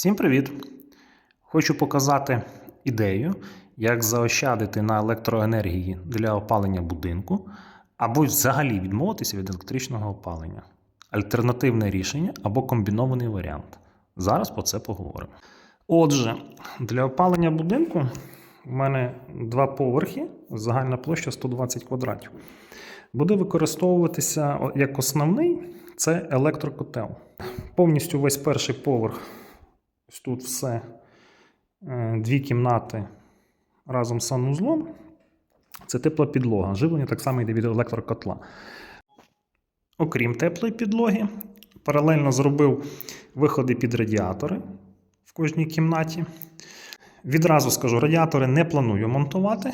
Всім привіт! Хочу показати ідею, як заощадити на електроенергії для опалення будинку або взагалі відмовитися від електричного опалення. Альтернативне рішення або комбінований варіант. Зараз про це поговоримо. Отже, для опалення будинку у мене два поверхи, загальна площа 120 квадратів. Буде використовуватися як основний це електрокотел. Повністю весь перший поверх Ось тут все. Е, Дві кімнати разом з санузлом. Це тепла підлога. Живлення так само йде від електрокотла. Окрім теплої підлоги, паралельно зробив виходи під радіатори в кожній кімнаті. Відразу скажу, радіатори не планую монтувати.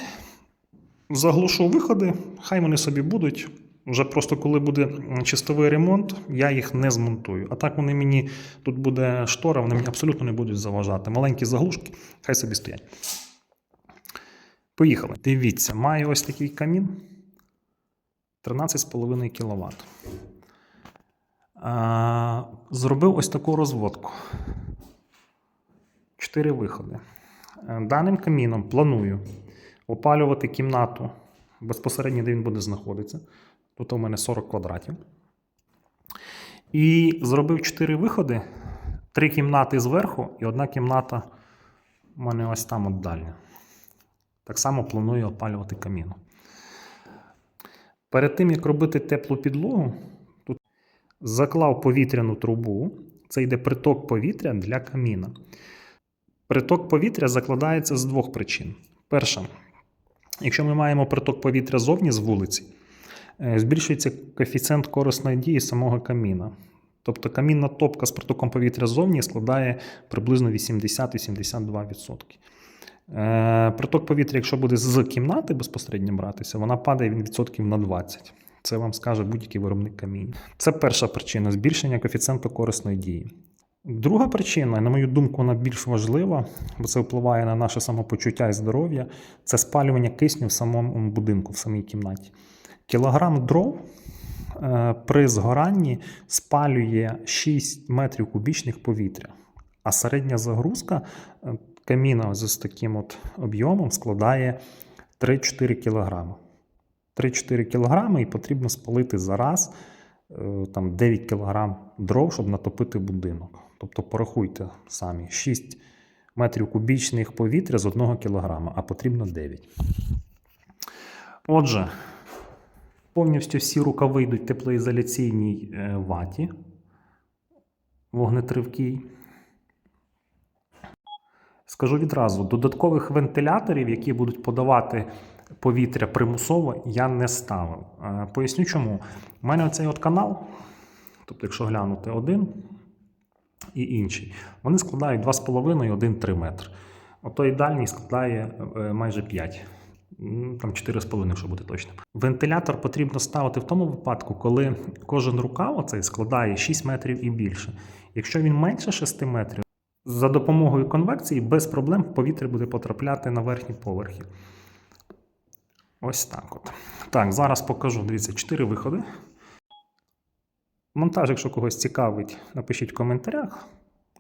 Заглушу виходи, хай вони собі будуть. Вже просто коли буде чистовий ремонт, я їх не змонтую. А так вони мені тут буде штора, вони мені абсолютно не будуть заважати. Маленькі заглушки, хай собі стоять. Поїхали. Дивіться, маю ось такий камін 13,5 кВт. Зробив ось таку розводку. Чотири виходи. Е, Даним каміном планую опалювати кімнату безпосередньо, де він буде знаходитися. Тут у мене 40 квадратів. І зробив 4 виходи, три кімнати зверху і одна кімната у мене ось там от дальня. Так само планую опалювати каміном. Перед тим, як робити теплу підлогу, тут заклав повітряну трубу. Це йде приток повітря для каміна. Приток повітря закладається з двох причин. Перша, якщо ми маємо приток повітря зовні з вулиці, збільшується коефіцієнт корисної дії самого каміна. Тобто камінна топка з притоком повітря зовні складає приблизно 80-82%. Е, Приток повітря, якщо буде з кімнати безпосередньо братися, вона падає відсотків на 20%. Це вам скаже будь-який виробник каміння. Це перша причина збільшення коефіцієнту корисної дії. Друга причина, на мою думку, вона більш важлива, бо це впливає на наше самопочуття і здоров'я. Це спалювання кисню в самому будинку, в самій кімнаті. Кілограм дров е, при згоранні спалює 6 метрів кубічних повітря, а середня загрузка е, каміна з таким от об'ємом складає 3-4 кілограми. 3-4 кілограми і потрібно спалити за раз е, там 9 кілограм дров, щоб натопити будинок. Тобто порахуйте самі 6 метрів кубічних повітря з 1 кілограма, а потрібно 9. Отже, повністю всі рукави йдуть теплоізоляційній е, ваті вогнетривкій. Скажу відразу: додаткових вентиляторів, які будуть подавати повітря примусово, я не ставив. Е, Поясню чому. У мене оцей от канал, тобто, якщо глянути один і інший, вони складають 2,5 і 1,3 метр. Отой дальній складає е, майже 5. Там 4,5, якщо бути точним. Вентилятор потрібно ставити в тому випадку, коли кожен рукав оцей складає 6 метрів і більше. Якщо він менше 6 метрів, за допомогою конвекції без проблем повітря буде потрапляти на верхні поверхи. Ось так от. Так, зараз покажу. Дивіться, 4 виходи. Монтаж, якщо когось цікавить, напишіть в коментарях.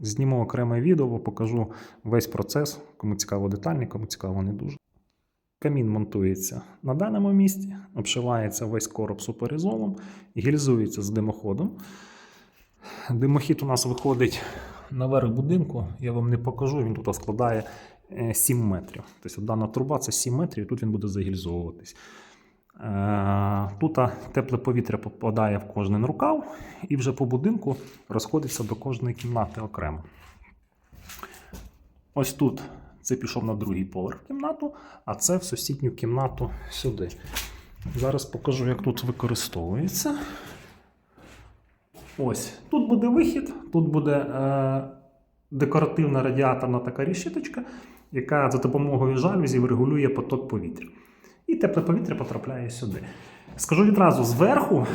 Зніму окреме відео, покажу весь процес. Кому цікаво детальний, кому цікаво не дуже. Камін монтується на даному місці, обшивається весь короб суперізолом, гільзується з димоходом. Димохід у нас виходить наверх будинку. Я вам не покажу, він тут складає е, 7 метрів. Тобто дана труба це 7 метрів, і тут він буде загільзовуватись. Е, Тут тепле повітря попадає в кожен рукав і вже по будинку розходиться до кожної кімнати окремо. Ось тут це пішов на другий поверх кімнату, а це в сусідню кімнату сюди. Зараз покажу, як тут використовується. Ось тут буде вихід, тут буде е, декоративна радіаторна така решіточка, яка за допомогою жалюзів регулює поток повітря. І тепле повітря потрапляє сюди. Скажу відразу, зверху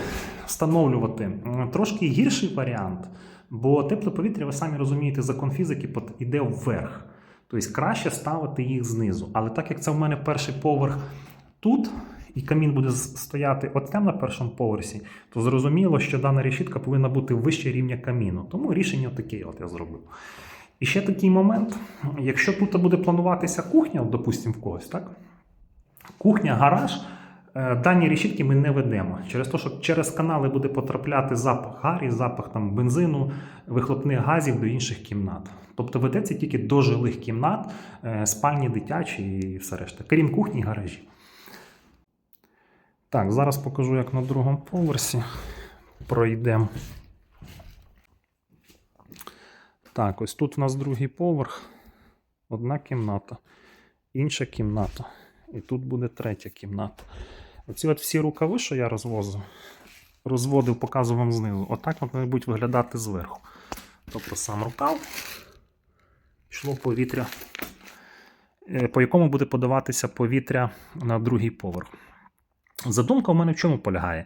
встановлювати трошки гірший варіант, бо тепле повітря, ви самі розумієте, закон фізики іде вверх. Тобто краще ставити їх знизу. Але так як це в мене перший поверх тут, і камін буде стояти от там на першому поверсі, то зрозуміло, що дана решітка повинна бути вище рівня каміну. Тому рішення таке от я зробив. І ще такий момент: якщо тут буде плануватися кухня, от, допустимо, в когось, так? Кухня, гараж. Е, Дані решітки ми не ведемо. Через те, що через канали буде потрапляти запах гарі, запах там, бензину, вихлопних газів до інших кімнат. Тобто ведеться тільки до жилих кімнат, е, спальні дитячі і все решта, крім кухні і гаражі. Так, зараз покажу, як на другому поверсі пройдемо. Так, ось тут у нас другий поверх, одна кімната, інша кімната. І тут буде третя кімната. Оці от всі рукави, що я розвозив, розводив, показував вам знизу. Отак от вони виглядати зверху. Тобто сам рукав йшло повітря, е, по якому буде подаватися повітря на другий поверх. Задумка у мене в чому полягає?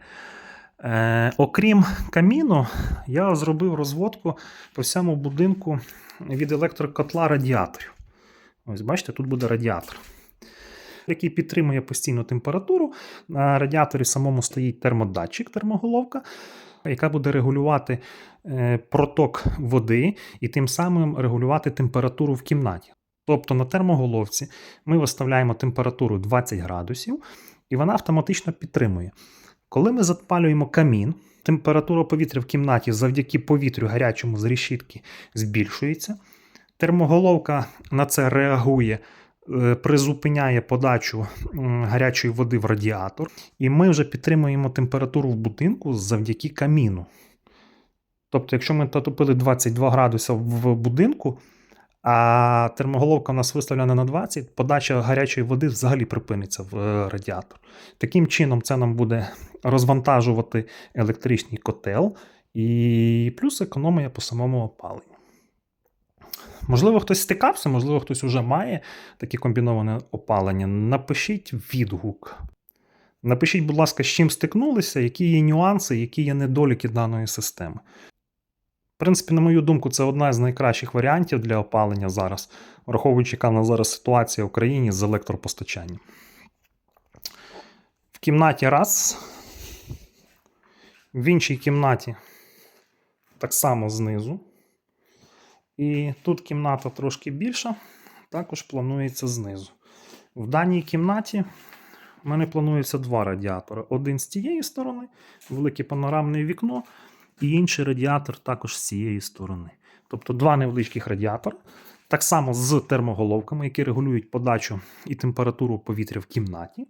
Е, окрім каміну, я зробив розводку по всьому будинку від електрокотла радіаторів. Ось бачите, тут буде радіатор, який підтримує постійну температуру. На радіаторі самому стоїть термодатчик, термоголовка, яка буде регулювати е, проток води і тим самим регулювати температуру в кімнаті. Тобто на термоголовці ми виставляємо температуру 20 градусів, і вона автоматично підтримує. Коли ми запалюємо камін, температура повітря в кімнаті завдяки повітрю гарячому з решітки збільшується. Термоголовка на це реагує, призупиняє подачу гарячої води в радіатор, і ми вже підтримуємо температуру в будинку завдяки каміну. Тобто, якщо ми натопили 22 градуси в будинку, а термоголовка у нас виставлена на 20, подача гарячої води взагалі припиниться в е, радіатор. Таким чином, це нам буде розвантажувати електричний котел і плюс економія по самому опаленню. Можливо, хтось стикався, можливо, хтось вже має таке комбіноване опалення. Напишіть відгук. Напишіть, будь ласка, з чим стикнулися, які є нюанси, які є недоліки даної системи. В принципі, на мою думку, це одна з найкращих варіантів для опалення зараз, враховуючи, яка в нас зараз ситуація в Україні з електропостачанням. В кімнаті раз. В іншій кімнаті так само знизу. І тут кімната трошки більша, також планується знизу. В даній кімнаті в мене планується два радіатори. Один з тієї сторони, велике панорамне вікно, і інший радіатор також з цієї сторони. Тобто два невеличких радіатори. Так само з термоголовками, які регулюють подачу і температуру повітря в кімнаті.